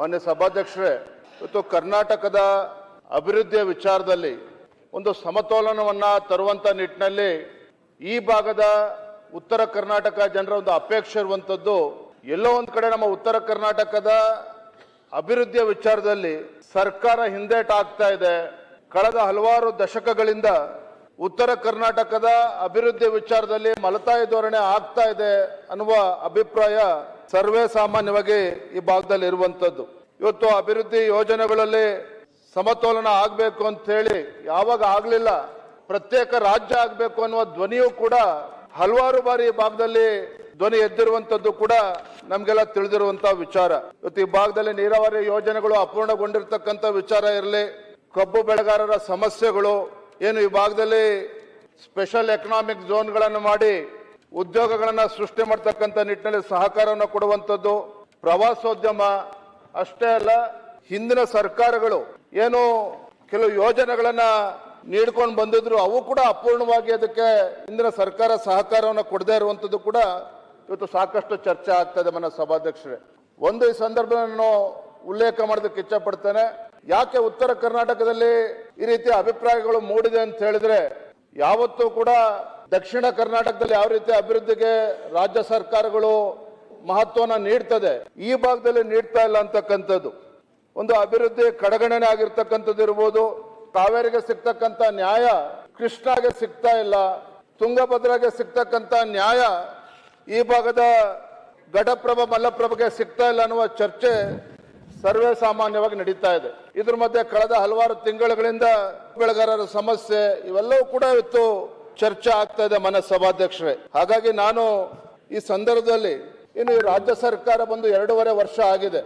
ಮಾನ್ಯ ಸಭಾಧ್ಯಕ್ಷರೇ, ಇವತ್ತು ಕರ್ನಾಟಕದ ಅಭಿವೃದ್ಧಿಯ ವಿಚಾರದಲ್ಲಿ ಒಂದು ಸಮತೋಲನವನ್ನು ತರುವಂಥ ನಿಟ್ಟಿನಲ್ಲಿ ಈ ಭಾಗದ ಉತ್ತರ ಕರ್ನಾಟಕ ಜನರ ಒಂದು ಅಪೇಕ್ಷೆ ಇರುವಂಥದ್ದು ಎಲ್ಲೋ ಒಂದು ಕಡೆ ನಮ್ಮ ಉತ್ತರ ಕರ್ನಾಟಕದ ಅಭಿವೃದ್ಧಿಯ ವಿಚಾರದಲ್ಲಿ ಸರ್ಕಾರ ಹಿಂದೇಟಾಗ್ತಾ ಇದೆ. ಕಳೆದ ಹಲವಾರು ದಶಕಗಳಿಂದ ಉತ್ತರ ಕರ್ನಾಟಕದ ಅಭಿವೃದ್ಧಿ ವಿಚಾರದಲ್ಲಿ ಮಲತಾಯಿ ಧೋರಣೆ ಆಗ್ತಾ ಇದೆ ಅನ್ನುವ ಅಭಿಪ್ರಾಯ ಸರ್ವೇ ಸಾಮಾನ್ಯವಾಗಿ ಈ ಭಾಗದಲ್ಲಿ ಇರುವಂತದ್ದು. ಇವತ್ತು ಅಭಿವೃದ್ಧಿ ಯೋಜನೆಗಳಲ್ಲಿ ಸಮತೋಲನ ಆಗಬೇಕು ಅಂತ ಹೇಳಿ ಯಾವಾಗ ಆಗ್ಲಿಲ್ಲ, ಪ್ರತ್ಯೇಕ ರಾಜ್ಯ ಆಗಬೇಕು ಅನ್ನುವ ಧ್ವನಿಯೂ ಕೂಡ ಹಲವಾರು ಬಾರಿ ಈ ಭಾಗದಲ್ಲಿ ಧ್ವನಿ ಎದ್ದಿರುವಂತದ್ದು ಕೂಡ ನಮ್ಗೆಲ್ಲ ತಿಳಿದಿರುವಂತಹ ವಿಚಾರ. ಇವತ್ತು ಈ ಭಾಗದಲ್ಲಿ ನೀರಾವರಿ ಯೋಜನೆಗಳು ಅಪೂರ್ಣಗೊಂಡಿರ್ತಕ್ಕಂಥ ವಿಚಾರ ಇರಲಿ, ಕಬ್ಬು ಬೆಳೆಗಾರರ ಸಮಸ್ಯೆಗಳು, ಏನು ಈ ಭಾಗದಲ್ಲಿ ಸ್ಪೆಷಲ್ ಎಕನಾಮಿಕ್ ಝೋನ್ಗಳನ್ನು ಮಾಡಿ ಉದ್ಯೋಗಗಳನ್ನ ಸೃಷ್ಟಿ ಮಾಡ್ತಕ್ಕಂಥ ನಿಟ್ಟಿನಲ್ಲಿ ಸಹಕಾರವನ್ನು ಕೊಡುವಂಥದ್ದು ಪ್ರವಾಸೋದ್ಯಮ ಅಷ್ಟೇ ಅಲ್ಲ, ಹಿಂದಿನ ಸರ್ಕಾರಗಳು ಏನು ಕೆಲವು ಯೋಜನೆಗಳನ್ನ ನೀಡ್ಕೊಂಡು ಬಂದಿದ್ರು, ಅವು ಕೂಡ ಅಪೂರ್ಣವಾಗಿ ಅದಕ್ಕೆ ಹಿಂದಿನ ಸರ್ಕಾರ ಸಹಕಾರವನ್ನು ಕೊಡದೇ ಇರುವಂತದ್ದು ಕೂಡ ಇವತ್ತು ಸಾಕಷ್ಟು ಚರ್ಚೆ ಆಗ್ತದೆ ಮನ ಸಭಾಧ್ಯಕ್ಷರೇ. ಒಂದು ಈ ಸಂದರ್ಭದಲ್ಲಿ ಉಲ್ಲೇಖ ಮಾಡೋದಕ್ಕೆ ಇಚ್ಛಪಡ್ತೇನೆ. ಯಾಕೆ ಉತ್ತರ ಕರ್ನಾಟಕದಲ್ಲಿ ಈ ರೀತಿ ಅಭಿಪ್ರಾಯಗಳು ಮೂಡಿದೆ ಅಂತ ಹೇಳಿದ್ರೆ, ಯಾವತ್ತೂ ಕೂಡ ದಕ್ಷಿಣ ಕರ್ನಾಟಕದಲ್ಲಿ ಯಾವ ರೀತಿ ಅಭಿವೃದ್ಧಿಗೆ ರಾಜ್ಯ ಸರ್ಕಾರಗಳು ಮಹತ್ವನ ನೀಡ್ತದೆ, ಈ ಭಾಗದಲ್ಲಿ ನೀಡ್ತಾ ಇಲ್ಲ ಅಂತಕ್ಕಂಥದ್ದು. ಒಂದು ಅಭಿವೃದ್ಧಿ ಕಡೆಗಣನೆ ಆಗಿರ್ತಕ್ಕಂಥದ್ದು ಇರ್ಬೋದು, ಕಾವೇರಿಗೆ ಸಿಗ್ತಕ್ಕಂಥ ನ್ಯಾಯ ಕೃಷ್ಣಾಗೆ ಸಿಗ್ತಾ ಇಲ್ಲ, ತುಂಗಭದ್ರಾಗೆ ಸಿಗ್ತಕ್ಕಂಥ ನ್ಯಾಯ ಈ ಭಾಗದ ಘಟಪ್ರಭ ಮಲ್ಲಪ್ರಭಗೆ ಸಿಗ್ತಾ ಇಲ್ಲ ಅನ್ನುವ ಚರ್ಚೆ ಸರ್ವೇ ಸಾಮಾನ್ಯವಾಗಿ ನಡೀತಾ ಇದೆ. ಇದ್ರ ಮಧ್ಯೆ ಕಳೆದ ಹಲವಾರು ತಿಂಗಳುಗಳಿಂದ ಬೆಳೆಗಾರರ ಸಮಸ್ಯೆ ಇವೆಲ್ಲವೂ ಕೂಡ ಇವತ್ತು ಚರ್ಚೆ ಆಗ್ತಾ ಇದೆ ಮನೆ ಸಭಾಧ್ಯಕ್ಷರೇ ಹಾಗಾಗಿ ನಾನು ಈ ಸಂದರ್ಭದಲ್ಲಿ ಇನ್ನು ರಾಜ್ಯ ಸರ್ಕಾರ ಬಂದು ಎರಡೂವರೆ ವರ್ಷ ಆಗಿದೆ.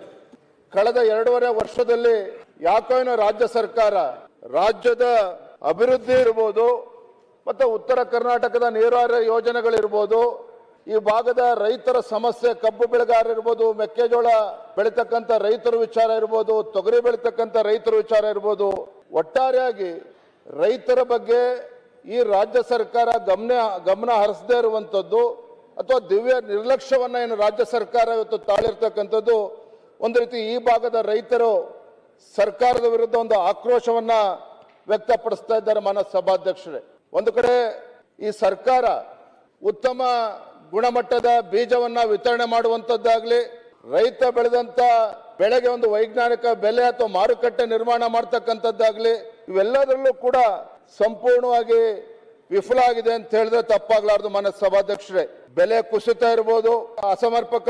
ಕಳೆದ ಎರಡೂವರೆ ವರ್ಷದಲ್ಲಿ ಯಾಕೋ ಏನೋ ರಾಜ್ಯ ಸರ್ಕಾರ ರಾಜ್ಯದ ಅಭಿವೃದ್ಧಿ ಇರ್ಬೋದು, ಮತ್ತು ಉತ್ತರ ಕರ್ನಾಟಕದ ನೀರಾವರಿ ಯೋಜನೆಗಳಿರ್ಬೋದು, ಈ ಭಾಗದ ರೈತರ ಸಮಸ್ಯೆ, ಕಬ್ಬು ಬೆಳೆಗಾರ ಇರ್ಬೋದು, ಮೆಕ್ಕೆಜೋಳ ಬೆಳೀತಕ್ಕಂಥ ರೈತರ ವಿಚಾರ ಇರ್ಬೋದು, ತೊಗರಿ ಬೆಳೀತಕ್ಕಂಥ ರೈತರ ವಿಚಾರ ಇರ್ಬೋದು, ಒಟ್ಟಾರೆಯಾಗಿ ರೈತರ ಬಗ್ಗೆ ಈ ರಾಜ್ಯ ಸರ್ಕಾರ ಗಮನ ಗಮನ ಹರಿಸದೇ ಇರುವಂಥದ್ದು ಅಥವಾ ದಿವ್ಯ ನಿರ್ಲಕ್ಷ್ಯವನ್ನು ಏನು ರಾಜ್ಯ ಸರ್ಕಾರ ಇವತ್ತು ತಾಳಿರ್ತಕ್ಕಂಥದ್ದು, ಒಂದು ರೀತಿ ಈ ಭಾಗದ ರೈತರು ಸರ್ಕಾರದ ವಿರುದ್ಧ ಒಂದು ಆಕ್ರೋಶವನ್ನ ವ್ಯಕ್ತಪಡಿಸ್ತಾ ಇದ್ದಾರೆ ಮಾನ ಸಭಾಧ್ಯಕ್ಷರೇ. ಒಂದು ಕಡೆ ಈ ಸರ್ಕಾರ ಉತ್ತಮ ಗುಣಮಟ್ಟದ ಬೀಜವನ್ನ ವಿತರಣೆ ಮಾಡುವಂಥದ್ದಾಗಲಿ, ರೈತ ಬೆಳೆದಂತ ಬೆಳೆಗೆ ಒಂದು ವೈಜ್ಞಾನಿಕ ಬೆಲೆ ಅಥವಾ ಮಾರುಕಟ್ಟೆ ನಿರ್ಮಾಣ ಮಾಡ್ತಕ್ಕಂಥದ್ದಾಗಲಿ, ಇವೆಲ್ಲದರಲ್ಲೂ ಕೂಡ ಸಂಪೂರ್ಣವಾಗಿ ವಿಫಲ ಆಗಿದೆ ಅಂತ ಹೇಳಿದ್ರೆ ತಪ್ಪಾಗ್ಲಾರ್ದು ಮನ ಸಭಾಧ್ಯಕ್ಷರೇ. ಬೆಲೆ ಕುಸಿತ ಇರ್ಬೋದು, ಅಸಮರ್ಪಕ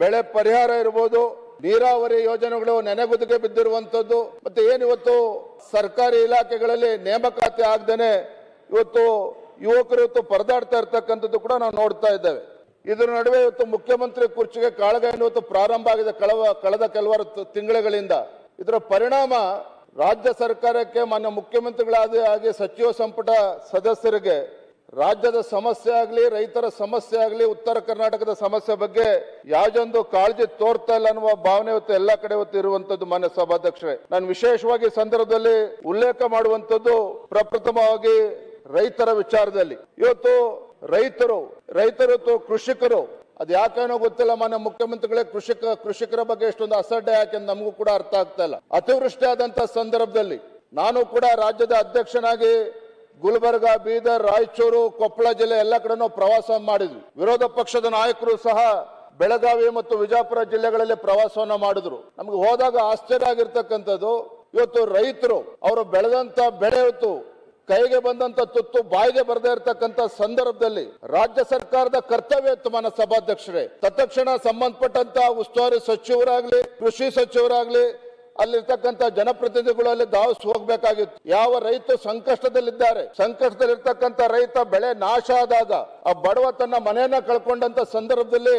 ಬೆಳೆ ಪರಿಹಾರ ಇರ್ಬೋದು, ನೀರಾವರಿ ಯೋಜನೆಗಳು ನೆನೆಗುದಿಗೆ ಬಿದ್ದಿರುವಂತದ್ದು ಮತ್ತೆ ಏನಿವತ್ತು ಸರ್ಕಾರಿ ಇಲಾಖೆಗಳಲ್ಲಿ ನೇಮಕಾತಿ ಆಗ್ದೇನೆ ಇವತ್ತು ಯುವಕರು ಇವತ್ತು ಪರದಾಡ್ತಾ ಇರ್ತಕ್ಕಂಥದ್ದು ಕೂಡ ನಾವು ನೋಡ್ತಾ ಇದ್ದೇವೆ. ಇದರ ನಡುವೆ ಇವತ್ತು ಮುಖ್ಯಮಂತ್ರಿ ಕುರ್ಚಿಗೆ ಕಾಳಗ ಇವತ್ತು ಪ್ರಾರಂಭ ಆಗಿದೆ ಕಳವ, ಕಳೆದ ಕೆಲವಾರು ತಿಂಗಳುಗಳಿಂದ ಇದರ ಪರಿಣಾಮ ರಾಜ್ಯ ಸರ್ಕಾರಕ್ಕೆ ಮಾನ್ಯ ಮುಖ್ಯಮಂತ್ರಿಗಳಾದ ಹಾಗೆ ಸಚಿವ ಸಂಪುಟ ಸದಸ್ಯರಿಗೆ, ರಾಜ್ಯದ ಸಮಸ್ಯೆ ಆಗಲಿ, ರೈತರ ಸಮಸ್ಯೆ ಆಗಲಿ, ಉತ್ತರ ಕರ್ನಾಟಕದ ಸಮಸ್ಯೆ ಬಗ್ಗೆ ಯಾವುದೊಂದು ಕಾಳಜಿ ತೋರ್ತಾ ಇಲ್ಲ ಅನ್ನುವ ಭಾವನೆ ಇವತ್ತು ಎಲ್ಲಾ ಕಡೆ ಇವತ್ತು ಇರುವಂತದ್ದು ಮಾನ್ಯ ಸಭಾಧ್ಯಕ್ಷರೇ. ನಾನು ವಿಶೇಷವಾಗಿ ಸಂದರ್ಭದಲ್ಲಿ ಉಲ್ಲೇಖ ಮಾಡುವಂತದ್ದು ಪ್ರಪ್ರಥಮವಾಗಿ ರೈತರ ವಿಚಾರದಲ್ಲಿ. ಇವತ್ತು ರೈತರು ರೈತರು ಕೃಷಿಕರು ಅದ್ ಯಾಕೇನೋ ಗೊತ್ತಿಲ್ಲ, ಮಾನ್ಯ ಮುಖ್ಯಮಂತ್ರಿಗಳೇ ಕೃಷಿಕ, ಕೃಷಿಕರ ಬಗ್ಗೆ ಎಷ್ಟೊಂದು ಅಸಡ್ಡೆ ಯಾಕೆ ನಮಗೂ ಕೂಡ ಅರ್ಥ ಆಗ್ತಾ ಇಲ್ಲ. ಅತಿವೃಷ್ಟಿ ಆದಂತ ಸಂದರ್ಭದಲ್ಲಿ ನಾನು ಕೂಡ ರಾಜ್ಯದ ಅಧ್ಯಕ್ಷನಾಗಿ ಗುಲ್ಬರ್ಗ, ಬೀದರ್, ರಾಯಚೂರು, ಕೊಪ್ಪಳ ಜಿಲ್ಲೆ ಎಲ್ಲ ಕಡೆನೂ ಪ್ರವಾಸ ಮಾಡಿದ್ವಿ. ವಿರೋಧ ಪಕ್ಷದ ನಾಯಕರು ಸಹ ಬೆಳಗಾವಿ ಮತ್ತು ವಿಜಯಪುರ ಜಿಲ್ಲೆಗಳಲ್ಲಿ ಪ್ರವಾಸವನ್ನ ಮಾಡಿದ್ರು. ನಮ್ಗೆ ಹೋದಾಗ ಆಶ್ಚರ್ಯ ಆಗಿರ್ತಕ್ಕಂಥದ್ದು, ಇವತ್ತು ರೈತರು ಅವರು ಬೆಳೆದಂತ ಬೆಳೆ ಇವತ್ತು ಕೈಗೆ ಬಂದಂತ ತುತ್ತು ಬಾಯಿಗೆ ಬರದೇ ಇರತಕ್ಕಂತ ಸಂದರ್ಭದಲ್ಲಿ ರಾಜ್ಯ ಸರ್ಕಾರದ ಕರ್ತವ್ಯ ಇತ್ತು ಮಾನ ಸಭಾಧ್ಯಕ್ಷರೇ. ತತ್ಕ್ಷಣ ಸಂಬಂಧಪಟ್ಟಂತ ಉಸ್ತುವಾರಿ ಸಚಿವರಾಗ್ಲಿ, ಕೃಷಿ ಸಚಿವರಾಗ್ಲಿ ಅಲ್ಲಿರ್ತಕ್ಕಂಥ ಜನಪ್ರತಿನಿಧಿಗಳಲ್ಲಿ ಧಾವಿಸಿ ಹೋಗ್ಬೇಕಾಗಿತ್ತು. ಯಾವ ರೈತ ಸಂಕಷ್ಟದಲ್ಲಿದ್ದಾರೆ ಸಂಕಷ್ಟದಲ್ಲಿರ್ತಕ್ಕಂಥ ರೈತ ಬೆಳೆ ನಾಶ ಆದಾಗ ಆ ಬಡವ ತನ್ನ ಮನೆಯನ್ನ ಕಳ್ಕೊಂಡಂತ ಸಂದರ್ಭದಲ್ಲಿ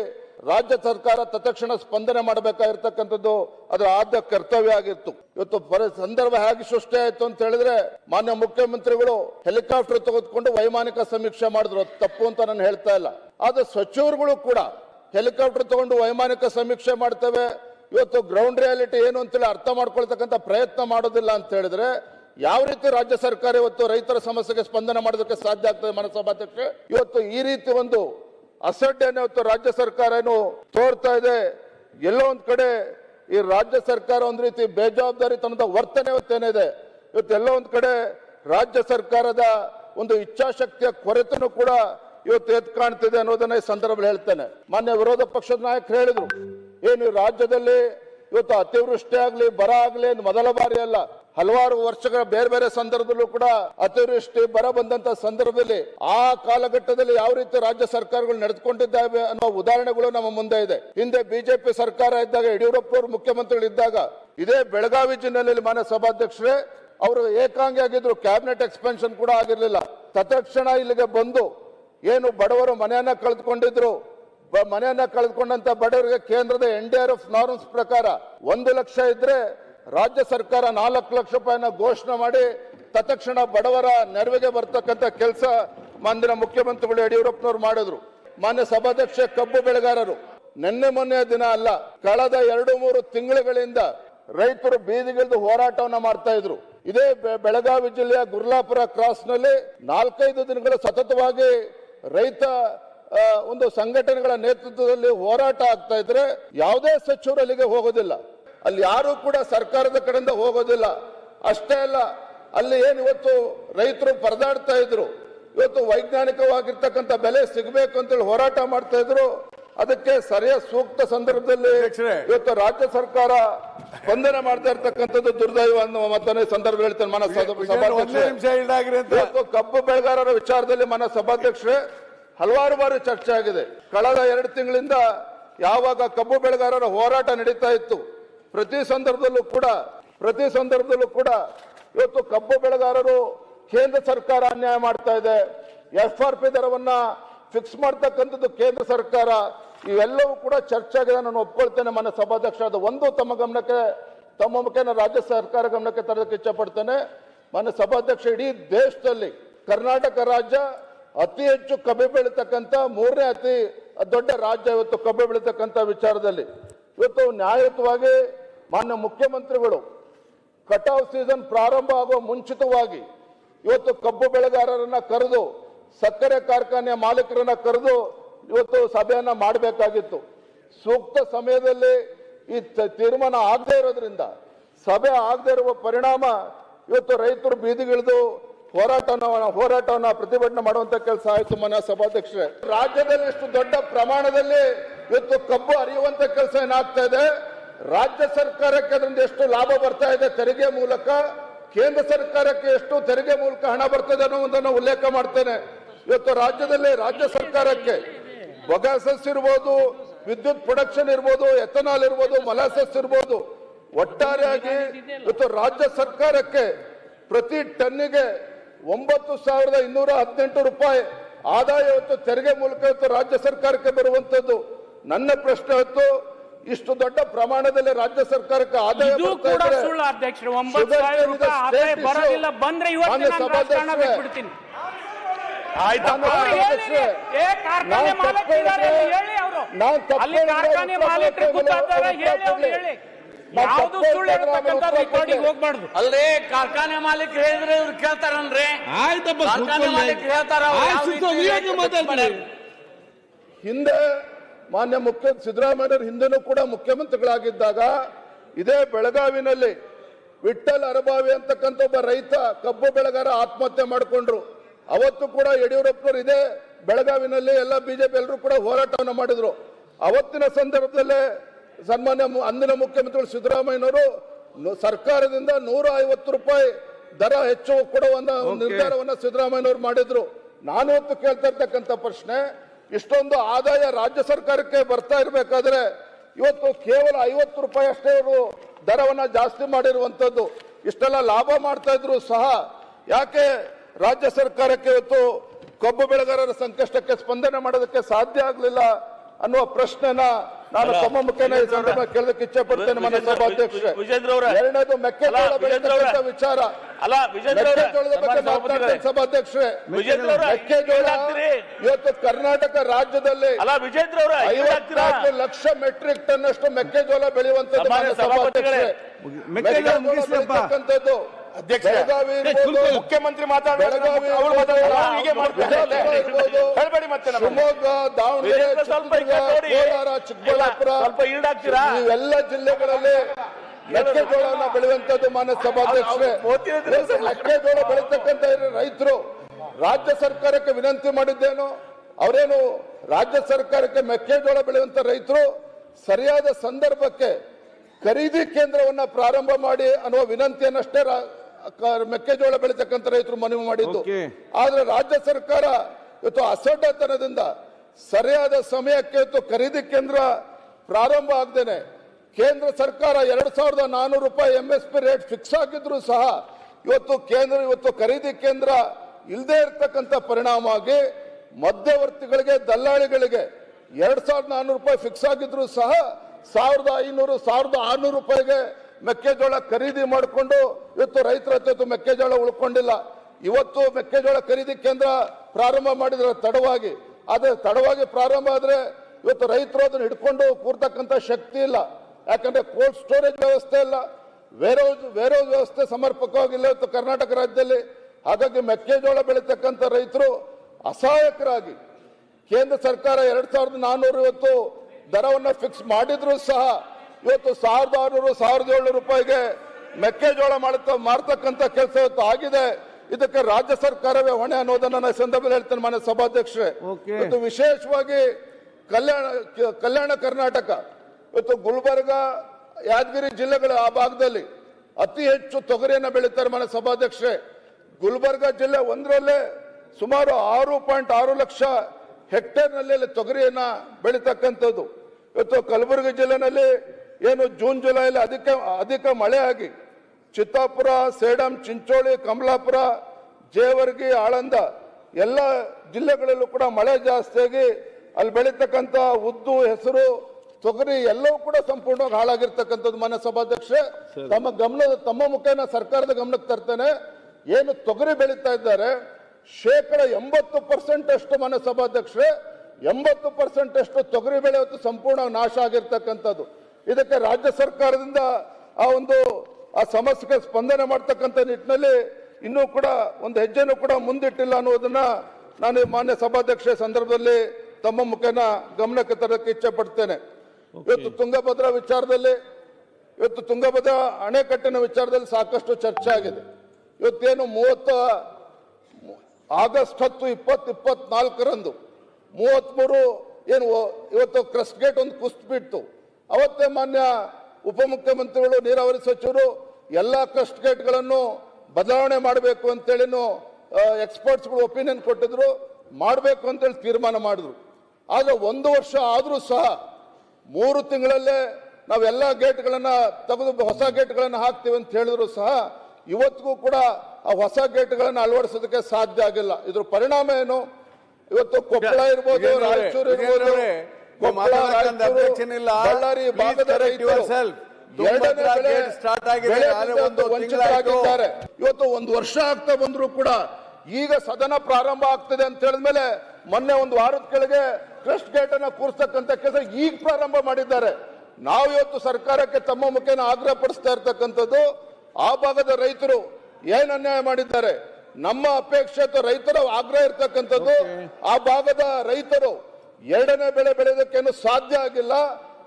ರಾಜ್ಯ ಸರ್ಕಾರ ತತ್ಕ್ಷಣ ಸ್ಪಂದನೆ ಮಾಡಬೇಕಾಗಿರ್ತಕ್ಕಂಥದ್ದು ಅದರ ಆದ್ಯ ಕರ್ತವ್ಯ ಆಗಿತ್ತು. ಇವತ್ತು ಪರಿ ಸಂದರ್ಭ ಹೇಗೆ ಸೃಷ್ಟಿ ಆಯ್ತು ಅಂತ ಹೇಳಿದ್ರೆ ಮಾನ್ಯ ಮುಖ್ಯಮಂತ್ರಿಗಳು ಹೆಲಿಕಾಪ್ಟರ್ ತೆಗೆದುಕೊಂಡು ವೈಮಾನಿಕ ಸಮೀಕ್ಷೆ ಮಾಡಿದ್ರು. ತಪ್ಪು ಅಂತ ನಾನು ಹೇಳ್ತಾ ಇಲ್ಲ. ಆದ್ರೆ ಸಚಿವರುಗಳು ಕೂಡ ಹೆಲಿಕಾಪ್ಟರ್ ತಗೊಂಡು ವೈಮಾನಿಕ ಸಮೀಕ್ಷೆ ಮಾಡ್ತೇವೆ. ಇವತ್ತು ಗ್ರೌಂಡ್ ರಿಯಾಲಿಟಿ ಏನು ಅಂತೇಳಿ ಅರ್ಥ ಮಾಡ್ಕೊಳ್ತಕ್ಕಂಥ ಪ್ರಯತ್ನ ಮಾಡೋದಿಲ್ಲ ಅಂತ ಹೇಳಿದ್ರೆ ಯಾವ ರೀತಿ ರಾಜ್ಯ ಸರ್ಕಾರ ಇವತ್ತು ರೈತರ ಸಮಸ್ಯೆಗೆ ಸ್ಪಂದನೆ ಮಾಡೋದಕ್ಕೆ ಸಾಧ್ಯ ಆಗ್ತದೆ ಮನಸಭಾಧ್ಯಕ್ಷ ಇವತ್ತು ಈ ರೀತಿ ಒಂದು ಅಸಡ್ಡೆಯನ್ನು ಇವತ್ತು ರಾಜ್ಯ ಸರ್ಕಾರ ಏನು ತೋರ್ತಾ ಇದೆ? ಎಲ್ಲೋ ಒಂದ್ ಕಡೆ ಈ ರಾಜ್ಯ ಸರ್ಕಾರ ಒಂದ್ ರೀತಿ ಬೇಜವಾಬ್ದಾರಿತನದ ವರ್ತನೆ ಇವತ್ತೇನಿದೆ ಎಲ್ಲೋ ಒಂದ್ ಕಡೆ ರಾಜ್ಯ ಸರ್ಕಾರದ ಒಂದು ಇಚ್ಛಾಶಕ್ತಿಯ ಕೊರತೆನೂ ಕೂಡ ಇವತ್ತು ಎದ್ ಕಾಣ್ತಿದೆ ಅನ್ನೋದನ್ನ ಈ ಸಂದರ್ಭದಲ್ಲಿ ಹೇಳ್ತೇನೆ. ಮಾನ್ಯ ವಿರೋಧ ಪಕ್ಷದ ನಾಯಕರು ಹೇಳಿದ್ರು, ಏನು ರಾಜ್ಯದಲ್ಲಿ ಇವತ್ತು ಅತಿವೃಷ್ಟಿ ಆಗ್ಲಿ, ಬರ ಆಗ್ಲಿ, ಮೊದಲ ಬಾರಿ ಅಲ್ಲ ಹಲವಾರು ವರ್ಷಗಳ ಬೇರೆ ಬೇರೆ ಸಂದರ್ಭದಲ್ಲೂ ಕೂಡ ಅತಿವೃಷ್ಟಿ ಬರ ಬಂದಂತ ಸಂದರ್ಭದಲ್ಲಿ ಆ ಕಾಲಘಟ್ಟದಲ್ಲಿ ಯಾವ ರೀತಿ ರಾಜ್ಯ ಸರ್ಕಾರಗಳು ನಡೆದುಕೊಂಡಿದ್ದಾವೆ ಅನ್ನೋ ಉದಾಹರಣೆಗಳು ನಮ್ಮ ಮುಂದೆ ಇದೆ. ಹಿಂದೆ ಬಿಜೆಪಿ ಸರ್ಕಾರ ಇದ್ದಾಗ, ಯಡಿಯೂರಪ್ಪ ಅವರು ಮುಖ್ಯಮಂತ್ರಿಗಳು ಇದ್ದಾಗ ಇದೇ ಬೆಳಗಾವಿ ಜಿಲ್ಲೆಯಲ್ಲಿ ಮಾನ್ಯ ಸಭಾಧ್ಯಕ್ಷರೇ, ಅವರು ಏಕಾಂಗಿ ಆಗಿದ್ರು, ಕ್ಯಾಬಿನೆಟ್ ಎಕ್ಸ್ಪೆನ್ಷನ್ ಕೂಡ ಆಗಿರಲಿಲ್ಲ. ತತ್ಕ್ಷಣ ಇಲ್ಲಿಗೆ ಬಂದು ಏನು ಬಡವರು ಮನೆಯನ್ನ ಕಳೆದುಕೊಂಡಿದ್ರು ಮನೆಯನ್ನ ಕಳೆದುಕೊಂಡಂತ ಬಡವರಿಗೆ ಕೇಂದ್ರದ N D R F norms ಪ್ರಕಾರ ಒಂದು ಲಕ್ಷ ಇದ್ರೆ ರಾಜ್ಯ ಸರ್ಕಾರ ನಾಲ್ಕು ಲಕ್ಷ ರೂಪಾಯಿನ ಘೋಷಣೆ ಮಾಡಿ, ತತ್ಕ್ಷಣ ಬಡವರ ನೆರವಿಗೆ ಬರ್ತಕ್ಕಂಥ ಕೆಲಸ ಮಂದಿನ ಮುಖ್ಯಮಂತ್ರಿಗಳು ಯಡಿಯೂರಪ್ಪನವರು ಮಾಡಿದ್ರು. ಮಾನ್ಯ ಸಭಾಧ್ಯಕ್ಷ ಕಬ್ಬು ಬೆಳೆಗಾರರು. ನಿನ್ನೆ ಮೊನ್ನೆ ದಿನ ಅಲ್ಲ, ಕಳೆದ ಎರಡು ಮೂರು ತಿಂಗಳುಗಳಿಂದ ರೈತರು ಬೀದಿಗಿಳಿದು ಹೋರಾಟವನ್ನ ಮಾಡ್ತಾ ಇದ್ರು. ಇದೇ ಬೆಳಗಾವಿ ಜಿಲ್ಲೆಯ ಗುರ್ಲಾಪುರ ಕ್ರಾಸ್ನಲ್ಲಿ ನಾಲ್ಕೈದು ದಿನಗಳ ಸತತವಾಗಿ ರೈತ ಒಂದು ಸಂಘಟನೆಗಳ ನೇತೃತ್ವದಲ್ಲಿ ಹೋರಾಟ ಆಗ್ತಾ ಇದ್ರೆ ಯಾವುದೇ ಸಚಿವರು ಅಲ್ಲಿಗೆ ಹೋಗೋದಿಲ್ಲ. ಅಲ್ಲಿ ಯಾರು ಕೂಡ ಸರ್ಕಾರದ ಕಡೆಯಿಂದ ಹೋಗೋದಿಲ್ಲ. ಅಷ್ಟೇ ಅಲ್ಲ ಅಲ್ಲಿ ಏನು ಇವತ್ತು ರೈತರು ಪರದಾಡ್ತಾ ಇದ್ರು ಇವತ್ತು ವೈಜ್ಞಾನಿಕವಾಗಿರ್ತಕ್ಕಂಥ ಬೆಲೆ ಸಿಗಬೇಕು ಅಂತೇಳಿ ಹೋರಾಟ ಮಾಡ್ತಾ ಇದ್ರು. ಅದಕ್ಕೆ ಸರಿಯಾದ ಸೂಕ್ತ ಸಂದರ್ಭದಲ್ಲಿ. ಇವತ್ತು ರಾಜ್ಯ ಸರ್ಕಾರ ಸ್ಪಂದನೆ ಮಾಡ್ತಾ ಇರ್ತಕ್ಕಂಥದ್ದು ದುರ್ದೈವ ಅನ್ನುವ ಮತ್ತೊಂದು ಸಂದರ್ಭ ಹೇಳ್ತೇನೆ ಮನ ಸಭಾಧ್ಯಕ್ಷ ಇವತ್ತು ಕಬ್ಬು ಬೆಳೆಗಾರರ ವಿಚಾರದಲ್ಲಿ ಮನ ಸಭಾಧ್ಯಕ್ಷರೇ ಹಲವಾರು ಬಾರಿ ಚರ್ಚೆ ಆಗಿದೆ. ಕಳೆದ ಎರಡು ತಿಂಗಳಿಂದ ಯಾವಾಗ ಕಬ್ಬು ಬೆಳೆಗಾರರ ಹೋರಾಟ ನಡೀತಾ ಇತ್ತು ಪ್ರತಿ ಸಂದರ್ಭದಲ್ಲೂ ಕೂಡ, ಪ್ರತಿ ಸಂದರ್ಭದಲ್ಲೂ ಕೂಡ ಇವತ್ತು ಕಬ್ಬು ಬೆಳೆಗಾರರು ಕೇಂದ್ರ ಸರ್ಕಾರ ಅನ್ಯಾಯ ಮಾಡ್ತಾ ಇದೆ. ಎಫ್ ಆರ್ ಪಿ ದರವನ್ನ ಫಿಕ್ಸ್ ಮಾಡ್ತಕ್ಕಂಥದ್ದು ಕೇಂದ್ರ ಸರ್ಕಾರ. ಇವೆಲ್ಲವೂ ಕೂಡ ಚರ್ಚೆ ಆಗಿದೆ ನಾನು ಒಪ್ಕೊಳ್ತೇನೆ ಮನ ಸಭಾಧ್ಯಕ್ಷರಾದ ಒಂದು ತಮ್ಮ ಗಮನಕ್ಕೆ, ತಮ್ಮ ಮುಖೇನ ರಾಜ್ಯ ಸರ್ಕಾರ ಗಮನಕ್ಕೆ ತರೋದಕ್ಕೆ ಇಚ್ಛಪಡ್ತೇನೆ. ಮನೆ ಸಭಾಧ್ಯಕ್ಷ, ಇಡೀ ದೇಶದಲ್ಲಿ ಕರ್ನಾಟಕ ರಾಜ್ಯ ಅತಿ ಹೆಚ್ಚು ಕಬ್ಬು ಬೆಳೀತಕ್ಕಂಥ, ಮೂರನೇ ಅತಿ ದೊಡ್ಡ ರಾಜ್ಯ ಇವತ್ತು ಕಬ್ಬು ಬೆಳೀತಕ್ಕಂಥ ವಿಚಾರದಲ್ಲಿ. ಇವತ್ತು ನ್ಯಾಯಯುತವಾಗಿ ಮಾನ್ಯ ಮುಖ್ಯಮಂತ್ರಿಗಳು ಕಟಾವ್ ಸೀಸನ್ ಪ್ರಾರಂಭ ಆಗುವ ಮುಂಚಿತವಾಗಿ ಇವತ್ತು ಕಬ್ಬು ಬೆಳೆಗಾರರನ್ನ ಕರೆದು, ಸಕ್ಕರೆ ಕಾರ್ಖಾನೆ ಮಾಲೀಕರನ್ನ ಕರೆದು ಇವತ್ತು ಸಭೆಯನ್ನ ಮಾಡಬೇಕಾಗಿತ್ತು. ಸೂಕ್ತ ಸಮಯದಲ್ಲಿ ಈ ತೀರ್ಮಾನ ಆಗದೆ ಇರೋದ್ರಿಂದ, ಸಭೆ ಆಗದೆ ಇರುವ ಪರಿಣಾಮ ಇವತ್ತು ರೈತರು ಬೀದಿಗಿಳಿದು ಹೋರಾಟನ ಹೋರಾಟವನ್ನ ಪ್ರತಿಭಟನೆ ಮಾಡುವಂತ ಕೆಲಸ ಆಯಿತು ಮನ ಸಭಾಧ್ಯಕ್ಷರೇ. ರಾಜ್ಯದಲ್ಲಿ ಇಷ್ಟು ದೊಡ್ಡ ಪ್ರಮಾಣದಲ್ಲಿ ಇವತ್ತು ಕಬ್ಬು ಅರಿಯುವಂತ ಕೆಲಸ ಏನಾಗ್ತಾ ಇದೆ? ರಾಜ್ಯ ಸರ್ಕಾರಕ್ಕೆ ಅದರಿಂದ ಎಷ್ಟು ಲಾಭ ಬರ್ತಾ ಇದೆ ತೆರಿಗೆ ಮೂಲಕ, ಕೇಂದ್ರ ಸರ್ಕಾರಕ್ಕೆ ಎಷ್ಟು ತೆರಿಗೆ ಮೂಲಕ ಹಣ ಬರ್ತದೆ ಅನ್ನೋದನ್ನು ಉಲ್ಲೇಖ ಮಾಡ್ತೇನೆ. ಇವತ್ತು ರಾಜ್ಯದಲ್ಲಿ, ರಾಜ್ಯ ಸರ್ಕಾರಕ್ಕೆ ಬೊಗಾಸಸ್ ಇರ್ಬೋದು, ವಿದ್ಯುತ್ ಪ್ರೊಡಕ್ಷನ್ ಇರ್ಬೋದು, ಎಥನಾಲ್ ಇರ್ಬೋದು, ಮೊಲಾಸಸ್ ಇರ್ಬೋದು, ಒಟ್ಟಾರೆಯಾಗಿ ಇವತ್ತು ರಾಜ್ಯ ಸರ್ಕಾರಕ್ಕೆ ಪ್ರತಿ ಟನ್ನಿಗೆ ಒಂಬತ್ತು ಸಾವಿರದ ಇನ್ನೂರ ಹದಿನೆಂಟು ರೂಪಾಯಿ ಆದಾಯ ಇವತ್ತು ತೆರಿಗೆ ಮೂಲಕ ಇವತ್ತು ರಾಜ್ಯ ಸರ್ಕಾರಕ್ಕೆ ಬರುವಂತದ್ದು. ನನ್ನ ಪ್ರಶ್ನೆ ಹೊತ್ತು ಇಷ್ಟು ದೊಡ್ಡ ಪ್ರಮಾಣದಲ್ಲಿ ರಾಜ್ಯ ಸರ್ಕಾರಕ್ಕೆ ಆದಾಯ ಇದು ಕೂಡ ಸುಳ್ಳು ಅಧ್ಯಕ್ಷರು. ಒಂಬತ್ತು ಸಾವಿರ ರೂಪಾಯಿ ಆದಾಯ state ಬರೋದಿಲ್ಲ ಬಂದ್ರೆ ಇವತ್ತು ನಾನು ರಾಜಕಾರಣ. ಬಿಟ್ಬಿಡ್ತೀನಿ. ಏ ಕಾರ್ಖಾನೆ ಅಲ್ಲಿ ಮಾಲೀಕರು ಹೇಳಿ ಅವ್ರು ಹೇಳಿ. ನಾನ್ ಯಾವುದು ಸುಳ್ಳು ಹೇಳಿದ್ರೆ ಹೇಳ್ತಕ್ಕಂಥ ಉತ್ತರ ರೆಕಾರ್ಡಿಂಗ್ ಹೋಗ್ಬಾರ್ದು. ಅಲ್ರಿ ಕಾರ್ಖಾನೆ ಮಾಲೀಕರು ಹೇಳಿದ್ರೆ ಇವ್ರು ಕೇಳ್ತಾರನ್ರಿ. ಆಯ್ತಪ್ಪ ಕಾರ್ಖಾನೆ ಮಾಲೀಕ ಹೇಳ್ತಾರ? ಹಿಂದೆ ಮಾನ್ಯ ಮುಖ್ಯ ಸಿದ್ದರಾಮಯ್ಯರ ಹಿಂದೆನೂ ಕೂಡ ಮುಖ್ಯಮಂತ್ರಿಗಳಾಗಿದ್ದಾಗ ಇದೇ ಬೆಳಗಾವಿನಲ್ಲಿ ವಿಠಲ್ ಅರಬಾವಿ ಅಂತಕ್ಕಂಥ ಒಬ್ಬ ರೈತ ಕಬ್ಬು ಬೆಳೆಗಾರ ಆತ್ಮಹತ್ಯೆ ಮಾಡಿಕೊಂಡ್ರು. ಅವತ್ತು ಕೂಡ ಯಡಿಯೂರಪ್ಪನವರು ಇದೇ ಬೆಳಗಾವಿನಲ್ಲಿ ಎಲ್ಲ ಬಿಜೆಪಿ ಎಲ್ಲರೂ ಕೂಡ ಹೋರಾಟವನ್ನು ಮಾಡಿದ್ರು. ಅವತ್ತಿನ ಸಂದರ್ಭದಲ್ಲೇ ಸನ್ಮಾನ್ಯ ಅಂದಿನ ಮುಖ್ಯಮಂತ್ರಿಗಳು ಸಿದ್ದರಾಮಯ್ಯನವರು ಸರ್ಕಾರದಿಂದ ನೂರ ಐವತ್ತು ರೂಪಾಯಿ ದರ ಹೆಚ್ಚು ಕೊಡುವ ಒಂದು ನಿರ್ಧಾರವನ್ನ ಸಿದ್ದರಾಮಯ್ಯನವರು ಮಾಡಿದ್ರು. ನಾನು ಇವತ್ತು ಕೇಳ್ತಾ ಇರ್ತಕ್ಕಂಥ ಪ್ರಶ್ನೆ ಇಷ್ಟೊಂದು ಆದಾಯ ರಾಜ್ಯ ಸರ್ಕಾರಕ್ಕೆ ಬರ್ತಾ ಇರಬೇಕಾದ್ರೆ ಇವತ್ತು ಕೇವಲ ಐವತ್ತು ರೂಪಾಯಿ ಅಷ್ಟೇ ಇವರು ದರವನ್ನು ಜಾಸ್ತಿ ಮಾಡಿರುವಂಥದ್ದು ಇಷ್ಟೆಲ್ಲ ಲಾಭ ಮಾಡ್ತಾ ಇದ್ರು ಸಹ ಯಾಕೆ ರಾಜ್ಯ ಸರ್ಕಾರಕ್ಕೆ ಇವತ್ತು ಕಬ್ಬು ಬೆಳೆಗಾರರ ಸಂಕಷ್ಟಕ್ಕೆ ಸ್ಪಂದನೆ ಮಾಡೋದಕ್ಕೆ ಸಾಧ್ಯ ಆಗಲಿಲ್ಲ ಅನ್ನುವ ಪ್ರಶ್ನೆನ ನಾನು ತಮ್ಮ ಮುಖೇನ ಈ ಸಂದರ್ಭ ಕೇಳೋದಕ್ಕೆ ಇಚ್ಛೆ ಪಡ್ತೇನೆ ಮನೆ ಸಭಾಧ್ಯಕ್ಷ ಸಭಾಧ್ಯಕ್ಷರೇ ವಿಜೇಂದ್ರ ಅವರೇ. ಎರಡನೇದು ಮೆಕ್ಕೆಜೋಳ. ಬೆಳೀತಕ್ಕಂಥ ವಿಚಾರ ಅಲ್ಲ ವಿಜೇಂದ್ರ ಅವರೇ, ಮೆಕ್ಕೆಜೋಳದ ಬಗ್ಗೆ ಮಾತನಾಡ್ತೇನೆ. ಸಭಾಧ್ಯಕ್ಷರೇ ಮೆಕ್ಕೆಜೋಳ ಇವತ್ತು ಕರ್ನಾಟಕ ರಾಜ್ಯದಲ್ಲಿ ಅಲ್ಲ ವಿಜೇಂದ್ರ ಅವರ ಐವತ್ನಾಲ್ಕು ಲಕ್ಷ ಮೆಟ್ರಿಕ್ ಟನ್ ಅಷ್ಟು ಮೆಕ್ಕೆಜೋಳ ಬೆಳೆಯುವಂತದ್ದು ಸಭಾಧ್ಯಕ್ಷರೇ. ಮೆಕ್ಕೆಜೋಳ. ಬೆಳೀತಕ್ಕಂಥದ್ದು ಅಧ್ಯಕ್ಷ ಮುಖ್ಯಮಂತ್ರಿ ಮಾತಾಡಬೇಡಿ ಮತ್ತೆ. ಶಿವಮೊಗ್ಗ ದಾವಣಗೆರೆ. ಕೋಲಾರ ಚಿಕ್ಕಬಳ್ಳಾಪುರ? ಇವೆಲ್ಲ ಜಿಲ್ಲೆಗಳಲ್ಲಿ ಮೆಕ್ಕೆಜೋಳನ ಬೆಳೆಯುವಂತದ್ದು ಮಾನ್ಯ ಸಭಾಧ್ಯಕ್ಷರೇ ಮೆಕ್ಕೆಜೋಳ ಬೆಳೀತಕ್ಕಂತ ರೈತರು? ರಾಜ್ಯ ಸರ್ಕಾರಕ್ಕೆ ವಿನಂತಿ ಮಾಡಿದ್ದೇನು? ಅವರೇನು ರಾಜ್ಯ ಸರ್ಕಾರಕ್ಕೆ ಮೆಕ್ಕೆಜೋಳ ಬೆಳೆಯುವಂತ ರೈತರು? ಸರಿಯಾದ ಸಂದರ್ಭಕ್ಕೆ ಖರೀದಿ ಕೇಂದ್ರವನ್ನ ಪ್ರಾರಂಭ ಮಾಡಿ ಅನ್ನುವ ವಿನಂತಿಯನ್ನಷ್ಟೇ ಮೆಕ್ಕೆಜೋಳ ಬೆಳೀತಕ್ಕಂಥ ರೈತರು ಮನವಿ ಮಾಡಿದ್ದು. ಆದ್ರೆ ರಾಜ್ಯ ಸರ್ಕಾರ ಇವತ್ತು ಅಸಡ್ಡತನದಿಂದ ಸರಿಯಾದ ಸಮಯಕ್ಕೆ ಇವತ್ತು ಖರೀದಿ ಕೇಂದ್ರ ಪ್ರಾರಂಭ ಆಗ್ದೇನೆ ಕೇಂದ್ರ ಸರ್ಕಾರ ಎರಡ್ ಸಾವಿರದ ನಾನೂರು ರೂಪಾಯಿ M S P rate fix ಆಗಿದ್ರು ಸಹ ಇವತ್ತು ಕೇಂದ್ರ ಇವತ್ತು ಖರೀದಿ ಕೇಂದ್ರ ಇಲ್ಲದೆ ಇರತಕ್ಕಂಥ ಪರಿಣಾಮ ಆಗಿ ಮಧ್ಯವರ್ತಿಗಳಿಗೆ ದಲ್ಲಾಳಿಗಳಿಗೆ ಎರಡ್ ಸಾವಿರದ ನಾನೂರು ರೂಪಾಯಿ ಫಿಕ್ಸ್ ಆಗಿದ್ರು ಸಹ ಸಾವಿರದ ಐನೂರು ಸಾವಿರದ ಆರ್ನೂರು ರೂಪಾಯಿಗೆ ಮೆಕ್ಕೆಜೋಳ ಖರೀದಿ ಮಾಡಿಕೊಂಡು ಇವತ್ತು ರೈತರ ಜೊತೆ ಮೆಕ್ಕೆಜೋಳ ಉಳ್ಕೊಂಡಿಲ್ಲ. ಇವತ್ತು ಮೆಕ್ಕೆಜೋಳ ಖರೀದಿ ಕೇಂದ್ರ ಪ್ರಾರಂಭ ಮಾಡಿದ್ರೆ ತಡವಾಗಿ. ಆದರೆ ತಡವಾಗಿ ಪ್ರಾರಂಭ ಆದ್ರೆ ಇವತ್ತು ರೈತರು ಅದನ್ನು ಹಿಡ್ಕೊಂಡು ಕೂರ್ತಕ್ಕಂಥ ಶಕ್ತಿ ಇಲ್ಲ. ಯಾಕಂದ್ರೆ ಕೋಲ್ಡ್ ಸ್ಟೋರೇಜ್ ವ್ಯವಸ್ಥೆ ಇಲ್ಲ. ವೇರೋಜ್ ವೇರೋಜ್ ವ್ಯವಸ್ಥೆ ಸಮರ್ಪಕವಾಗಿಲ್ಲ ಇವತ್ತು ಕರ್ನಾಟಕ ರಾಜ್ಯದಲ್ಲಿ. ಹಾಗಾಗಿ ಮೆಕ್ಕೆಜೋಳ ಬೆಳೀತಕ್ಕಂಥ ರೈತರು ಅಸಹಾಯಕರಾಗಿ ಕೇಂದ್ರ ಸರ್ಕಾರ ಎರಡ್ ಸಾವಿರದ ನಾನ್ನೂರು ಇವತ್ತು ದರವನ್ನು ಫಿಕ್ಸ್ ಮಾಡಿದ್ರು ಸಹ ಇವತ್ತು ಸಾವಿರದ ಆರುನೂರು ಸಾವಿರದ ಏಳ್ನೂರು ರೂಪಾಯಿಗೆ ಮೆಕ್ಕೆಜೋಳ ಮಾಡುತ್ತ ಮಾರ್ತಕ್ಕಂಥ ಕೆಲಸ ಇವತ್ತು ಆಗಿದೆ. ಇದಕ್ಕೆ ರಾಜ್ಯ ಸರ್ಕಾರವೇ ಹೊಣೆ ಅನ್ನೋದನ್ನ ನಾನು ಸಂದರ್ಭದಲ್ಲಿ ಹೇಳ್ತೇನೆ ಮಾನ್ಯ ಸಭಾಧ್ಯಕ್ಷರೇ. ಇವತ್ತು ವಿಶೇಷವಾಗಿ ಕಲ್ಯಾಣ ಕಲ್ಯಾಣ ಕರ್ನಾಟಕ ಇವತ್ತು ಗುಲ್ಬರ್ಗ ಯಾದಗಿರಿ ಜಿಲ್ಲೆಗಳ ಆ ಭಾಗದಲ್ಲಿ ಅತಿ ಹೆಚ್ಚು ತೊಗರಿಯನ್ನು ಬೆಳೀತಾರೆ ಮಾನ್ಯ ಸಭಾಧ್ಯಕ್ಷರೇ. ಗುಲ್ಬರ್ಗ ಜಿಲ್ಲೆ ಒಂದರಲ್ಲೇ ಸುಮಾರು ಆರು ಪಾಯಿಂಟ್ ಆರು ಲಕ್ಷ ಹೆಕ್ಟೇರ್ನಲ್ಲಿ ತೊಗರಿಯನ್ನು ಬೆಳೀತಕ್ಕಂಥದ್ದು. ಇವತ್ತು ಕಲಬುರಗಿ ಜಿಲ್ಲೆನಲ್ಲಿ ಏನು ಜೂನ್ ಜುಲೈಲಿ ಅಧಿಕ ಅಧಿಕ ಮಳೆ ಆಗಿ ಚಿತ್ತಾಪುರ ಸೇಡಂ ಚಿಂಚೋಳಿ ಕಮಲಾಪುರ ಜೇವರ್ಗಿ ಆಳಂದ ಎಲ್ಲ ಜಿಲ್ಲೆಗಳಲ್ಲೂ ಕೂಡ ಮಳೆ ಜಾಸ್ತಿಯಾಗಿ ಅಲ್ಲಿ ಬೆಳೀತಕ್ಕಂಥ ಉದ್ದು ಹೆಸರು ತೊಗರಿ ಎಲ್ಲವೂ ಕೂಡ ಸಂಪೂರ್ಣವಾಗಿ ಹಾಳಾಗಿರ್ತಕ್ಕಂಥದ್ದು ಮಾನ್ಯ ಸಭಾಧ್ಯಕ್ಷೆ ತಮ್ಮ ಗಮನದ ತಮ್ಮ ಮುಖೇನ ಸರ್ಕಾರದ ಗಮನಕ್ಕೆ ತರ್ತೇನೆ. ಏನು ತೊಗರಿ ಬೆಳೀತಾ ಇದ್ದಾರೆ ಶೇಕಡ ಎಂಬತ್ತು ಪರ್ಸೆಂಟ್ ಅಷ್ಟು ಮಾನ್ಯ ಸಭಾಧ್ಯಕ್ಷೆ ಎಂಬತ್ತು ಪರ್ಸೆಂಟ್ ಅಷ್ಟು ತೊಗರಿ ಬೆಳೆ ಇವತ್ತು ಸಂಪೂರ್ಣ ನಾಶ ಆಗಿರ್ತಕ್ಕಂಥದ್ದು. ಇದಕ್ಕೆ ರಾಜ್ಯ ಸರ್ಕಾರದಿಂದ ಆ ಒಂದು ಆ ಸಮಸ್ಯೆಗೆ ಸ್ಪಂದನೆ ಮಾಡ್ತಕ್ಕಂಥ ನಿಟ್ಟಿನಲ್ಲಿ ಇನ್ನೂ ಕೂಡ ಒಂದು ಹೆಜ್ಜೆನೂ ಕೂಡ ಮುಂದಿಟ್ಟಿಲ್ಲ ಅನ್ನೋದನ್ನ ನಾನು ಮಾನ್ಯ ಸಭಾಧ್ಯಕ್ಷ ಸಂದರ್ಭದಲ್ಲಿ ತಮ್ಮ ಮುಖೇನ ಗಮನಕ್ಕೆ ತರೋಕ್ಕೆ ಇಚ್ಛೆ ಪಡ್ತೇನೆ. ಇವತ್ತು ತುಂಗಭದ್ರಾ ವಿಚಾರದಲ್ಲಿ ಇವತ್ತು ತುಂಗಭದ್ರಾ ಅಣೆಕಟ್ಟಿನ ವಿಚಾರದಲ್ಲಿ ಸಾಕಷ್ಟು ಚರ್ಚೆ ಆಗಿದೆ. ಇವತ್ತೇನು ಮೂವತ್ತ ಆಗಸ್ಟ್ ಹತ್ತು ಇಪ್ಪತ್ತು ಇಪ್ಪತ್ನಾಲ್ಕರಂದು ಮೂವತ್ಮೂರು ಏನು ಇವತ್ತು ಕ್ರಸ್ಟ್ ಗೇಟ್ ಒಂದು ಕುಸ್ತು ಬಿಟ್ಟು ಅವತ್ತೇ ಮಾನ್ಯ ಉಪಮುಖ್ಯಮಂತ್ರಿಗಳು ನೀರಾವರಿ ಸಚಿವರು ಎಲ್ಲ ಕ್ರಸ್ಟ್ ಗೇಟ್ಗಳನ್ನು ಬದಲಾವಣೆ ಮಾಡಬೇಕು ಅಂತೇಳಿನೂ ಎಕ್ಸ್ಪರ್ಟ್ಸ್ಗಳು ಒಪಿನಿಯನ್ ಕೊಟ್ಟಿದ್ರು ಮಾಡಬೇಕು ಅಂತೇಳಿ ತೀರ್ಮಾನ ಮಾಡಿದ್ರು. ಆದರೆ ಒಂದು ವರ್ಷ ಆದರೂ ಸಹ ಮೂರು ತಿಂಗಳಲ್ಲೇ ನಾವೆಲ್ಲ ಗೇಟ್ಗಳನ್ನು ತೆಗೆದು ಹೊಸ ಗೇಟ್ಗಳನ್ನು ಹಾಕ್ತೀವಿ ಅಂತ ಹೇಳಿದ್ರು ಸಹ ಇವತ್ತಿಗೂ ಕೂಡ ಆ ಹೊಸ ಗೇಟ್ಗಳನ್ನು ಅಳವಡಿಸೋದಕ್ಕೆ ಸಾಧ್ಯ ಆಗಿಲ್ಲ. ಇದ್ರ ಪರಿಣಾಮ ಏನು? ಇವತ್ತು ಕೊಪ್ಪಳ ಇರ್ಬೋದು ರಾಯಚೂರು ಇರ್ಬೋದು ಬಳ್ಳಾರಿ ಭಾಗದ ರೈತರು. ಎರಡನೇ start ಆಗಿದೆ, ಒಂದು ವಂಚಿತರಾಗಿದ್ದಾರೆ. ಇವತ್ತು ಒಂದು ವರ್ಷ ಆಗ್ತಾ ಬಂದ್ರು ಕೂಡ ಈಗ ಸದನ ಪ್ರಾರಂಭ ಆಗ್ತದೆ ಅಂತ ಹೇಳಿದ್ಮೇಲೆ ಮೊನ್ನೆ ಒಂದು ವಾರದ ಕೆಳಗೆ ಟ್ರಸ್ಟ್ ಗೇಟ್ ಅನ್ನ ಕೂರಿಸ್ತಕ್ಕಂಥ ಕೆಲಸ ಈಗ ಪ್ರಾರಂಭ ಮಾಡಿದ್ದಾರೆ. ನಾವು ಇವತ್ತು ಸರ್ಕಾರಕ್ಕೆ ತಮ್ಮ ಮುಖೇನ ಆಗ್ರಹ ಪಡಿಸ್ತಾ ಇರ್ತಕ್ಕಂಥದ್ದು ಆ ಭಾಗದ ರೈತರು ಏನ್ ಅನ್ಯಾಯ ಮಾಡಿದ್ದಾರೆ? ನಮ್ಮ ಅಪೇಕ್ಷೆ ರೈತರ ಆಗ್ರಹ ಇರ್ತಕ್ಕಂಥದ್ದು ಆ ಭಾಗದ ರೈತರು ಎರಡನೇ ಬೆಳೆ ಬೆಳೆಯೋದಕ್ಕೇನು ಸಾಧ್ಯ ಆಗಿಲ್ಲ.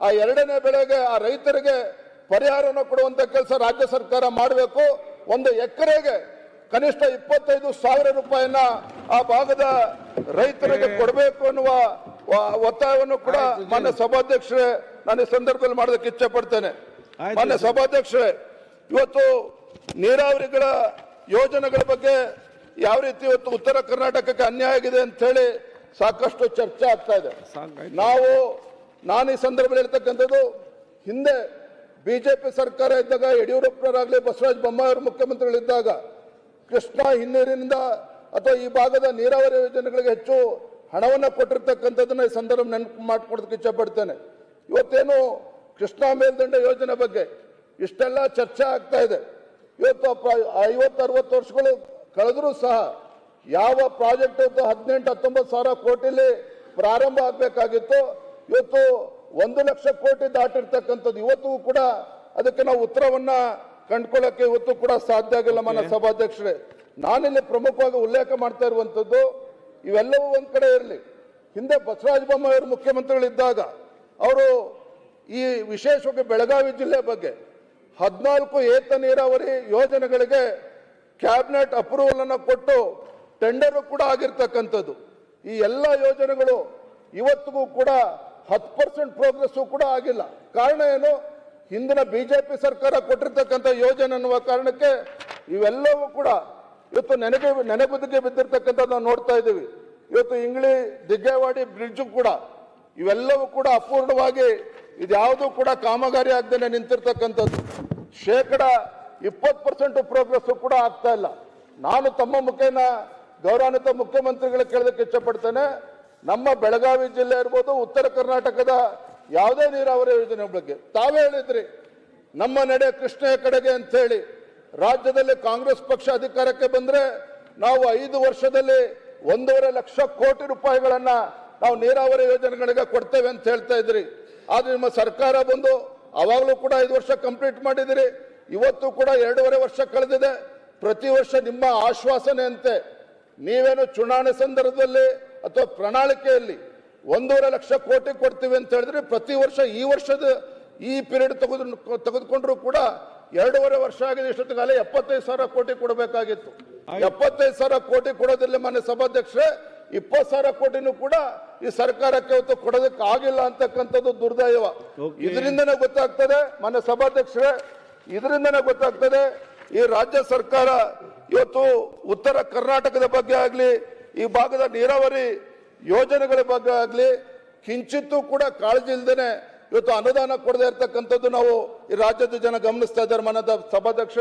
ಆ ಎರಡನೇ ಬೆಳೆಗೆ ಆ ರೈತರಿಗೆ ಪರಿಹಾರವನ್ನು ಕೊಡುವಂತ ಕೆಲಸ ರಾಜ್ಯ ಸರ್ಕಾರ ಮಾಡಬೇಕು. ಒಂದು ಎಕರೆಗೆ ಕನಿಷ್ಠ ಇಪ್ಪತ್ತೈದು ಸಾವಿರ ರೂಪಾಯಿನ ಆ ಭಾಗದ ರೈತರಿಗೆ ಕೊಡಬೇಕು ಅನ್ನುವ ಒತ್ತಾಯವನ್ನು ಕೂಡ ಮಾನ್ಯ ಸಭಾಧ್ಯಕ್ಷರೇ ನಾನು ಈ ಸಂದರ್ಭದಲ್ಲಿ ಮಾಡೋದಕ್ಕೆ ಇಚ್ಛೆ ಪಡ್ತೇನೆ. ಮಾನ್ಯ ಸಭಾಧ್ಯಕ್ಷರೇ ಇವತ್ತು ನೀರಾವರಿಗಳ ಯೋಜನೆಗಳ ಬಗ್ಗೆ ಯಾವ ರೀತಿ ಇವತ್ತು ಉತ್ತರ ಕರ್ನಾಟಕಕ್ಕೆ ಅನ್ಯಾಯ ಆಗಿದೆ ಅಂತ ಹೇಳಿ ಸಾಕಷ್ಟು ಚರ್ಚೆ ಆಗ್ತಾ ಇದೆ. ನಾವು ನಾನು ಈ ಸಂದರ್ಭದಲ್ಲಿ ಹೇಳ್ತಕ್ಕಂಥದ್ದು ಹಿಂದೆ ಬಿಜೆಪಿ ಸರ್ಕಾರ ಇದ್ದಾಗ ಯಡಿಯೂರಪ್ಪನವರಾಗಲಿ ಬಸವರಾಜ ಬೊಮ್ಮಾಯಿ ಮುಖ್ಯಮಂತ್ರಿಗಳಿದ್ದಾಗ ಕೃಷ್ಣ ಹಿನ್ನೀರಿನಿಂದ ಅಥವಾ ಈ ಭಾಗದ ನೀರಾವರಿ ಯೋಜನೆಗಳಿಗೆ ಹೆಚ್ಚು ಹಣವನ್ನು ಕೊಟ್ಟಿರ್ತಕ್ಕಂಥದ್ದನ್ನ ಈ ಸಂದರ್ಭ ನೆನಪು ಮಾಡಿಕೊಡೋದಕ್ಕೆ ಇಚ್ಛೆ ಪಡ್ತೇನೆ ಇವತ್ತೇನು ಕೃಷ್ಣಾ ಮೇಲ್ದಂಡ ಯೋಜನೆ ಬಗ್ಗೆ ಇಷ್ಟೆಲ್ಲ ಚರ್ಚೆ ಆಗ್ತಾ ಇದೆ. ಇವತ್ತು ಐವತ್ತು ಅರವತ್ತು ವರ್ಷಗಳು ಕಳೆದರೂ ಸಹ ಯಾವ ಪ್ರಾಜೆಕ್ಟ್ ಇತ್ತು? ಹದಿನೆಂಟು ಹತ್ತೊಂಬತ್ತು ಸಾವಿರ ಕೋಟಿಲಿ ಪ್ರಾರಂಭ ಆಗಬೇಕಾಗಿತ್ತು. ಇವತ್ತು ಒಂದು ಲಕ್ಷ ಕೋಟಿ ದಾಟಿರ್ತಕ್ಕಂಥದ್ದು. ಇವತ್ತು ಕೂಡ ಅದಕ್ಕೆ ನಾವು ಉತ್ತರವನ್ನ ಕಂಡ್ಕೊಳ್ಳಕ್ಕೆ ಇವತ್ತು ಕೂಡ ಸಾಧ್ಯ ಆಗಿಲ್ಲ ಮನ ಸಭಾಧ್ಯಕ್ಷರೇ. ನಾನಿಲ್ಲಿ ಪ್ರಮುಖವಾಗಿ ಉಲ್ಲೇಖ ಮಾಡ್ತಾ ಇರುವಂಥದ್ದು ಇವೆಲ್ಲವೂ ಒಂದು ಕಡೆ ಇರಲಿ. ಹಿಂದೆ ಬಸವರಾಜ ಬೊಮ್ಮಾಯಿ ಅವರು ಮುಖ್ಯಮಂತ್ರಿಗಳಿದ್ದಾಗ ಅವರು ಈ ವಿಶೇಷವಾಗಿ ಬೆಳಗಾವಿ ಜಿಲ್ಲೆ ಬಗ್ಗೆ ಹದಿನಾಲ್ಕು ಏತ ನೀರಾವರಿ ಯೋಜನೆಗಳಿಗೆ ಕ್ಯಾಬಿನೆಟ್ ಅಪ್ರೂವಲ್ ಅನ್ನು ಕೊಟ್ಟು ಟೆಂಡರ್ ಕೂಡ ಆಗಿರ್ತಕ್ಕಂಥದ್ದು. ಈ ಎಲ್ಲ ಯೋಜನೆಗಳು ಇವತ್ತಿಗೂ ಕೂಡ ಹತ್ತು ಪರ್ಸೆಂಟ್ ಪ್ರೋಗ್ರೆಸ್ಸು ಕೂಡ ಆಗಿಲ್ಲ. ಕಾರಣ ಏನು? ಹಿಂದಿನ ಬಿ ಜೆ ಪಿ ಸರ್ಕಾರ ಕೊಟ್ಟಿರ್ತಕ್ಕಂಥ ಯೋಜನೆ ಅನ್ನುವ ಕಾರಣಕ್ಕೆ ಇವೆಲ್ಲವೂ ಕೂಡ ಇವತ್ತು ನೆನಗೆ, ನೆನೆಗುದಿಗೆ ಬಿದ್ದಿರ್ತಕ್ಕಂಥದ್ದು ನಾವು ನೋಡ್ತಾ ಇದ್ದೀವಿ. ಇವತ್ತು ಇಂಗ್ಳಿ ದಿಗ್ಗೇವಾಡಿ, ಬ್ರಿಡ್ಜು ಕೂಡ ಇವೆಲ್ಲವೂ ಕೂಡ ಅಪೂರ್ಣವಾಗಿ ಇದ್ಯಾವುದೂ ಕೂಡ ಕಾಮಗಾರಿ ಆಗ್ದೇನೆ ನಿಂತಿರ್ತಕ್ಕಂಥದ್ದು. ಶೇಕಡ ಇಪ್ಪತ್ತು ಪರ್ಸೆಂಟ್ ಪ್ರೋಗ್ರೆಸ್ಸು ಕೂಡ ಆಗ್ತಾ ಇಲ್ಲ. ನಾನು ತಮ್ಮ ಮುಖೇನ ಗೌರವಾನ್ವಿತ ಮುಖ್ಯಮಂತ್ರಿಗಳು ಕೇಳೋದಕ್ಕೆ ಇಚ್ಛಪಡ್ತೇನೆ ನಮ್ಮ ಬೆಳಗಾವಿ ಜಿಲ್ಲೆ ಇರ್ಬೋದು, ಉತ್ತರ ಕರ್ನಾಟಕದ ಯಾವುದೇ ನೀರಾವರಿ ಯೋಜನೆ ಬಗ್ಗೆ. ತಾವೇ ಹೇಳಿದ್ರಿ, ನಮ್ಮ ನಡೆ ಕೃಷ್ಣೆಯ ಕಡೆಗೆ ಅಂತ ಹೇಳಿ ರಾಜ್ಯದಲ್ಲಿ ಕಾಂಗ್ರೆಸ್ ಪಕ್ಷ ಅಧಿಕಾರಕ್ಕೆ ಬಂದ್ರೆ ನಾವು ಐದು ವರ್ಷದಲ್ಲಿ ಒಂದೂವರೆ ಲಕ್ಷ ಕೋಟಿ ರೂಪಾಯಿಗಳನ್ನು ನಾವು ನೀರಾವರಿ ಯೋಜನೆಗಳಿಗೆ ಕೊಡ್ತೇವೆ ಅಂತ ಹೇಳ್ತಾ ಇದ್ರಿ. ಆದ್ರೆ ನಿಮ್ಮ ಸರ್ಕಾರ ಬಂದು ಅವಾಗಲೂ ಕೂಡ ಐದು ವರ್ಷ ಕಂಪ್ಲೀಟ್ ಮಾಡಿದಿರಿ. ಇವತ್ತು ಕೂಡ ಎರಡೂವರೆ ವರ್ಷ ಕಳೆದಿದೆ. ಪ್ರತಿ ವರ್ಷ ನಿಮ್ಮ ಆಶ್ವಾಸನೆ ಅಂತೆ ನೀವೇನು ಚುನಾವಣೆ ಸಂದರ್ಭದಲ್ಲಿ ಅಥವಾ ಪ್ರಣಾಳಿಕೆಯಲ್ಲಿ ಒಂದೂವರೆ ಲಕ್ಷ ಕೋಟಿ ಕೊಡ್ತೀವಿ ಅಂತ ಹೇಳಿದ್ರೆ ಪ್ರತಿ ವರ್ಷ ಈ ವರ್ಷದ ಈ ಪೀರಿಯಡ್ ತೆಗೆದು ತೆಗೆದುಕೊಂಡ್ರು ಕೂಡ ಎರಡೂವರೆ ವರ್ಷ ಆಗಿದೆ ಇಷ್ಟೊತ್ತಿಗಾಲ ಎಪ್ಪತ್ತೈದು ಸಾವಿರ ಕೋಟಿ ಕೊಡಬೇಕಾಗಿತ್ತು. ಎಪ್ಪತ್ತೈದು ಸಾವಿರ ಕೋಟಿ ಕೊಡೋದಿಲ್ಲ ಮನೆ ಸಭಾಧ್ಯಕ್ಷರೇ ಇಪ್ಪತ್ತು ಸಾವಿರ ಕೋಟಿನೂ ಕೂಡ ಈ ಸರ್ಕಾರಕ್ಕೆ ಇವತ್ತು ಕೊಡೋದಕ್ಕೆ ಆಗಿಲ್ಲ ಅಂತಕ್ಕಂಥದ್ದು ದುರ್ದೈವ ಇದರಿಂದನೇ ಗೊತ್ತಾಗ್ತದೆ ಮನೆ ಸಭಾಧ್ಯಕ್ಷರೇ ಇದರಿಂದನೇ ಗೊತ್ತಾಗ್ತದೆ ಈ ರಾಜ್ಯ ಸರ್ಕಾರ ಇವತ್ತು ಉತ್ತರ ಕರ್ನಾಟಕದ ಬಗ್ಗೆ ಆಗಲಿ, ಈ ಭಾಗದ ನೀರಾವರಿ ಯೋಜನೆಗಳ ಬಗ್ಗೆ ಆಗಲಿ, ಕಿಂಚಿತ್ತೂ ಕೂಡ ಕಾಳಜಿ ಇಲ್ಲದೇನೆ ಇವತ್ತು ಅನುದಾನ ಕೊಡದೇ ಇರತಕ್ಕಂಥದ್ದು ನಾವು ಈ ರಾಜ್ಯದ ಜನ ಗಮನಿಸ್ತಾ ಇದ್ದಾರೆ ಮನದ ಸಭಾಧ್ಯಕ್ಷ